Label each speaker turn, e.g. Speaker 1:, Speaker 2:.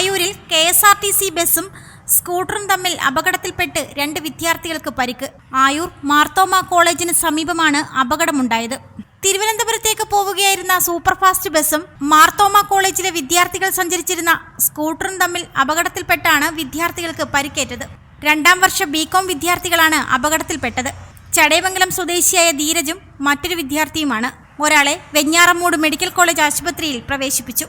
Speaker 1: ആയൂരിൽ K S R T C ബസ്സും സ്കൂട്ടറും തമ്മിൽ അപകടത്തിൽപ്പെട്ട് രണ്ട് വിദ്യാർത്ഥികൾക്ക് പരിക്ക്. ആയൂർ മാർത്തോമ കോളേജിന് സമീപമാണ് അപകടമുണ്ടായത്. തിരുവനന്തപുരത്തേക്ക് പോവുകയായിരുന്ന സൂപ്പർഫാസ്റ്റ് ബസ്സും മാർത്തോമ കോളേജിലെ വിദ്യാർത്ഥികൾ സഞ്ചരിച്ചിരുന്ന സ്കൂട്ടറും തമ്മിൽ അപകടത്തിൽപ്പെട്ടാണ് വിദ്യാർത്ഥികൾക്ക് പരിക്കേറ്റത്. രണ്ടാം വർഷ ബികോം വിദ്യാർത്ഥികളാണ് അപകടത്തിൽപ്പെട്ടത്. ചടയമംഗലം സ്വദേശിയായ ധീരജും മറ്റൊരു വിദ്യാർത്ഥിയുമാണ്. ഒരാളെ വെഞ്ഞാറമൂട് മെഡിക്കൽ കോളേജ് ആശുപത്രിയിൽ പ്രവേശിപ്പിച്ചു.